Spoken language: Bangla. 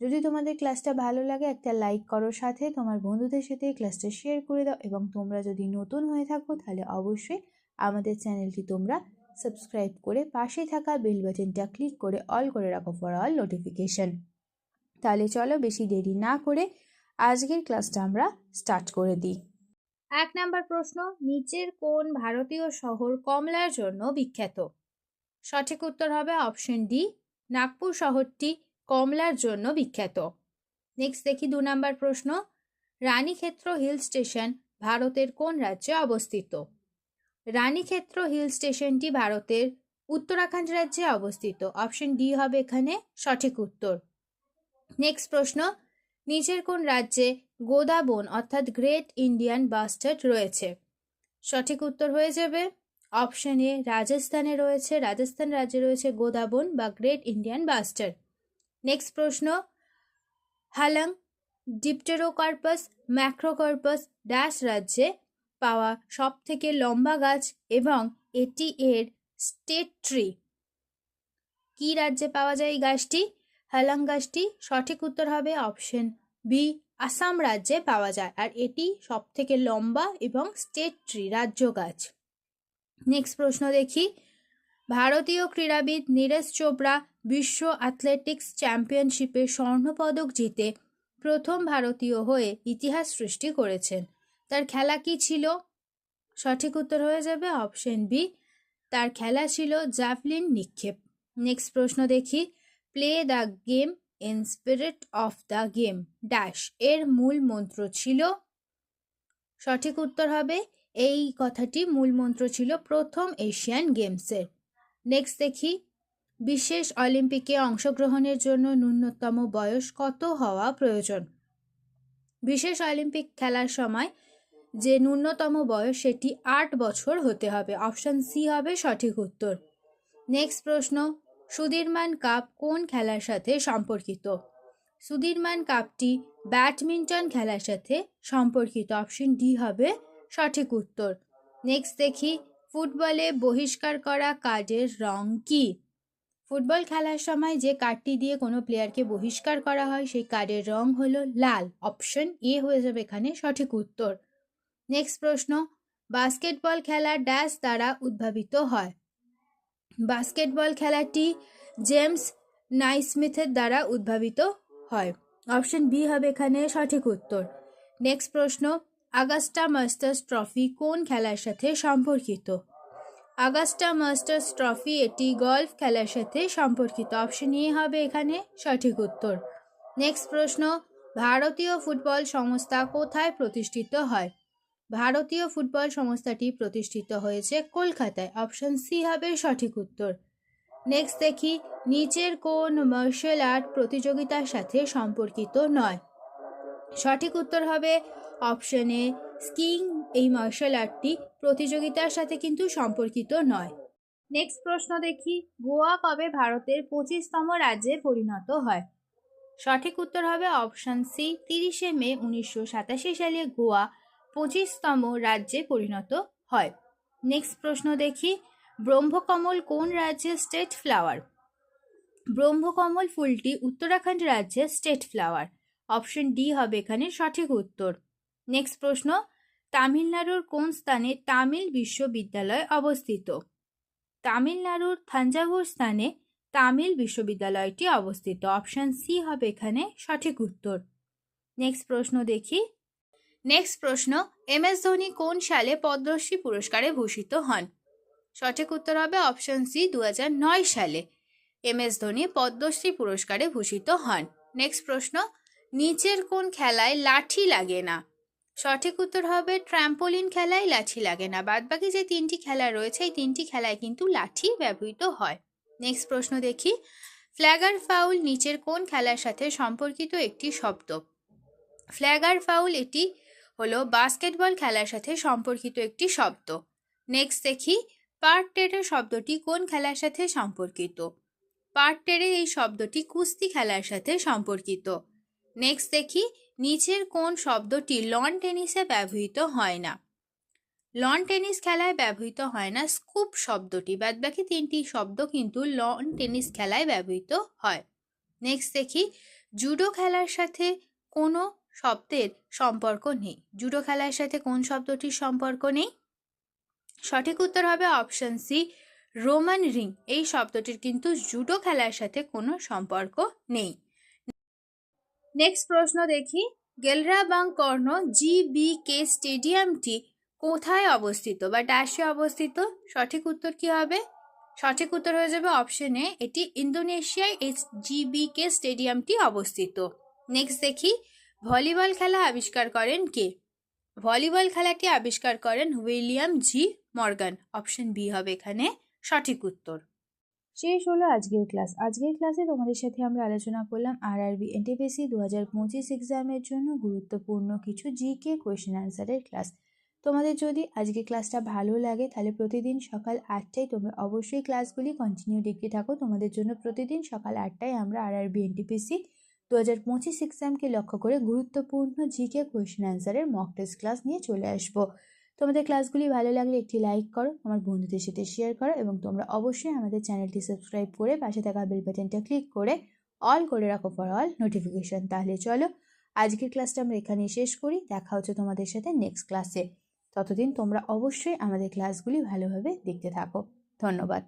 যদি তোমাদের ক্লাসটা ভালো লাগে, একটা লাইক করো সাথে। তোমার বন্ধুদের সাথে ক্লাসটা শেয়ার করে দাও এবং তোমরা যদি নতুন হয়ে থাকো, তাহলে অবশ্যই আমাদের চ্যানেলটি তোমরা সাবস্ক্রাইব করে পাশে থাকা বেল বাটনটা ক্লিক করে অল করে রাখো ফর অল নোটিফিকেশন তাহলে চলো বেশি দেরি না করে আজকের ক্লাসটা আমরা স্টার্ট করে দিই। এক নাম্বার প্রশ্ন, নিচের কোন ভারতীয় শহর কমলার জন্য বিখ্যাত? সঠিক উত্তর হবে অপশন ডি নাগপুর শহরটি কমলার জন্য বিখ্যাত। নেক্সট দেখি দু নম্বর প্রশ্ন। রানীক্ষেত্র হিল স্টেশন ভারতের কোন রাজ্যে অবস্থিত? রানীক্ষেত্র হিল স্টেশনটি ভারতের উত্তরাখণ্ড রাজ্যে অবস্থিত। অপশন ডি হবে এখানে সঠিক উত্তর। নেক্সট প্রশ্ন। নিচের কোন রাজ্যে গোদাবন অর্থাৎ গ্রেট ইন্ডিয়ান বাস্টার্ড রয়েছে? সঠিক উত্তর হয়ে যাবে। অপশন এ রাজস্থানে রয়েছে। রাজস্থান রাজ্যে রয়েছে গোদাবন বা গ্রেট ইন্ডিয়ান বাস্টার্ড নেক্সট প্রশ্ন, হালাং ডিপটেরোকার্পাস, ম্যাক্রোকার্পাস ড্যাশ রাজ্যে পাওয়া সব থেকে লম্বা গাছ এবং এটি এর স্টেট ট্রি কি রাজ্যে পাওয়া যায় এই গাছটি? হালাং গাছটি সঠিক উত্তর হবে অপশন বি আসাম রাজ্যে পাওয়া যায়। আর এটি সব থেকে লম্বা এবং স্টেট ট্রি রাজ্য গাছ। নেক্সট প্রশ্ন দেখি ভারতীয় ক্রীড়াবিদ নীরজ চোপড়া বিশ্ব অ্যাথলেটিক্স চ্যাম্পিয়নশিপে স্বর্ণপদক জিতে প্রথম ভারতীয় হয়ে ইতিহাস সৃষ্টি করেছেন। তার খেলা কি ছিল? সঠিক উত্তর হয়ে যাবে অপশন বি। তার খেলা ছিল জ্যাভলিন নিক্ষেপ। নেক্সট প্রশ্ন দেখি। Play the game in spirit of the game, dash, এর মূল মন্ত্র ছিল? সঠিক উত্তর হবে, এই কথাটি মূল মন্ত্র ছিল প্রথম এশিয়ান গেমসের। নেক্সট দেখি। বিশেষ অলিম্পিকে অংশগ্রহণের জন্য ন্যূনতম বয়স কত হওয়া প্রয়োজন? বিশেষ অলিম্পিক খেলার সময় যে ন্যূনতম বয়স, সেটি আট বছর হতে হবে। অপশন সি হবে সঠিক উত্তর। নেক্সট প্রশ্ন সুধীরমান কাপ কোন খেলার সাথে সম্পর্কিত? সুধীরমান কাপটি ব্যাডমিন্টন খেলার সাথে সম্পর্কিত। অপশন ডি হবে সঠিক উত্তর। নেক্সট দেখি ফুটবলে বহিষ্কার করা কার্ডের রং কি? ফুটবল খেলার সময় যে কার্ডটি দিয়ে কোনো প্লেয়ারকে বহিষ্কার করা হয়, সেই কার্ডের রং হলো লাল। অপশন এ হয়ে যাবে এখানে সঠিক উত্তর। নেক্সট প্রশ্ন, বাস্কেটবল খেলা ড্যাশ দ্বারা উদ্ভাবিত হয়। বাস্কেটবল খেলাটি জেমস নাইসমিথের দ্বারা উদ্ভাবিত হয়। অপশন বি হবে এখানে সঠিক উত্তর। নেক্সট প্রশ্ন আগাস্টা মাস্টার্স ট্রফি কোন খেলার সাথে সম্পর্কিত? আগাস্টা মাস্টার্স ট্রফি এটি গলফ খেলার সাথে সম্পর্কিত। অপশন এ হবে এখানে সঠিক উত্তর। নেক্সট প্রশ্ন, ভারতীয় ফুটবল সংস্থা কোথায় প্রতিষ্ঠিত হয়? ভারতীয় ফুটবল সংস্থাটি প্রতিষ্ঠিত হয়েছে কলকাতায়। অপশন সি হবে সঠিক উত্তর। নেক্সট দেখি, নিচের কোন মার্শাল আর্ট প্রতিযোগিতার সাথে সম্পর্কিত নয়? সঠিক উত্তর হবে অপশন স্কিং এই মার্শাল আর্টটি প্রতিযোগিতার সাথে কিন্তু সম্পর্কিত নয়। নেক্সট প্রশ্ন দেখি, গোয়া কবে ভারতের পঁচিশতম রাজ্যে পরিণত হয়? সঠিক উত্তর হবে অপশান সি, তিরিশে মে উনিশশো সাতাশি সালে গোয়া পঁচিশতম রাজ্যে পরিণত হয়। নেক্সট প্রশ্ন দেখি, ব্রহ্মকমল কোন রাজ্যের স্টেট ফ্লাওয়ার ব্রহ্মকমল ফুলটি উত্তরাখণ্ড রাজ্যের স্টেট ফ্লাওয়ার অপশন ডি হবে এখানে সঠিক উত্তর। নেক্সট প্রশ্ন, তামিলনাড়ুর কোন স্থানে তামিল বিশ্ববিদ্যালয় অবস্থিত? তামিলনাড়ুর থাঞ্জাভুর স্থানে তামিল বিশ্ববিদ্যালয়টি অবস্থিত। অপশন সি হবে এখানে সঠিক উত্তর। নেক্সট প্রশ্ন দেখি। নেক্সট প্রশ্ন এম এস ধোনি কোন সালে পদ্মশ্রী পুরস্কারে ভূষিত হন? সঠিক উত্তর হবে অপশন সি দু সালে। এম এস ধোনি পদ্মশ্রী পুরস্কারে ভূষিত হন। নেক্সট প্রশ্ন, নিচের কোন খেলায় লাঠি লাগে না? সঠিক উত্তর হবে ট্র্যাম্পোলিন খেলায় লাঠি লাগে না। বাদবাকি যে তিনটি খেলা রয়েছে, এই তিনটি খেলায় কিন্তু লাঠি ব্যবহৃত হয়। নেক্সট প্রশ্ন দেখি। ফ্ল্যাগার ফাউল নিচের কোন খেলার সাথে সম্পর্কিত একটি শব্দ? ফ্ল্যাগার ফাউল এটি হলো বাস্কেটবল খেলার সাথে সম্পর্কিত একটি শব্দ। নেক্সট দেখি পার্ট টেরে শব্দটি কোন খেলার সাথে সম্পর্কিত? পার্ট টেরে এই শব্দটি কুস্তি খেলার সাথে সম্পর্কিত। নেক্সট দেখি নিচের কোন শব্দটি লন টেনিসে ব্যবহৃত হয় না? লন টেনিস খেলায় ব্যবহৃত হয় না স্কুপ শব্দটি। বাদবাকি তিনটি শব্দ কিন্তু লন টেনিস খেলায় ব্যবহৃত হয়। নেক্সট দেখি জুডো খেলার সাথে কোনো শব্দের সম্পর্ক নেই। জুডো খেলার সাথে কোন শব্দটির সম্পর্ক নেই? সঠিক উত্তর হবে অপশন সি রোমান রিং এই শব্দটির কিন্তু জুডো খেলার সাথে কোনো সম্পর্ক নেই। নেক্সট প্রশ্ন দেখি। গেলরাবাং কর্ণ জি বি কে স্টেডিয়ামটি কোথায় অবস্থিত? বা ড্যাশে অবস্থিত? সঠিক উত্তর কি হবে? সঠিক উত্তর হয়ে যাবে অপশনে এটি ইন্দোনেশিয়ায় এইচ জিবি কে স্টেডিয়ামটি অবস্থিত। নেক্সট দেখি। ভলিবল খেলা আবিষ্কার করেন কে? ভলিবল খেলাটি আবিষ্কার করেন William G Morgan. Option B হবে এখানে। সঠিক উত্তর। শেষ হলো আজকের ক্লাস। আজকের ক্লাসে তোমাদের সাথে আমরা আলোচনা করলাম আর আরবি এনটিপিসি দু হাজার পঁচিশ এক্সামের জন্য গুরুত্বপূর্ণ কিছু জিকে কোয়েশ্চেন অ্যান্সারের ক্লাস তোমাদের যদি আজকে ক্লাসটা ভালো লাগে, তাহলে প্রতিদিন সকাল আটটায় তোমরা অবশ্যই ক্লাসগুলি কন্টিনিউ দেখতে থাকো। তোমাদের জন্য প্রতিদিন সকাল আটটায় আমরা আর আরবি এনটিপিসি দু হাজার পঁচিশ এক্সামকে লক্ষ্য করে গুরুত্বপূর্ণ জিকে কোয়েশ্চেন অ্যান্সারের মক টেস্ট ক্লাস নিয়ে চলে আসব। তোমাদের ক্লাসগুলি ভালো লাগলে একটি লাইক করো, আমার বন্ধুদের সাথে শেয়ার করো এবং তোমরা অবশ্যই আমাদের চ্যানেলটি সাবস্ক্রাইব করে পাশে থাকা বেল বাটনটা ক্লিক করে অল করে রাখো ফর অল নোটিফিকেশন তাহলে চলো আজকের ক্লাসটা আমরা এখানেই শেষ করি, দেখা হচ্ছে তোমাদের সাথে নেক্সট ক্লাসে ততদিন তোমরা অবশ্যই আমাদের ক্লাসগুলি ভালোভাবে দেখতে থাকো। ধন্যবাদ।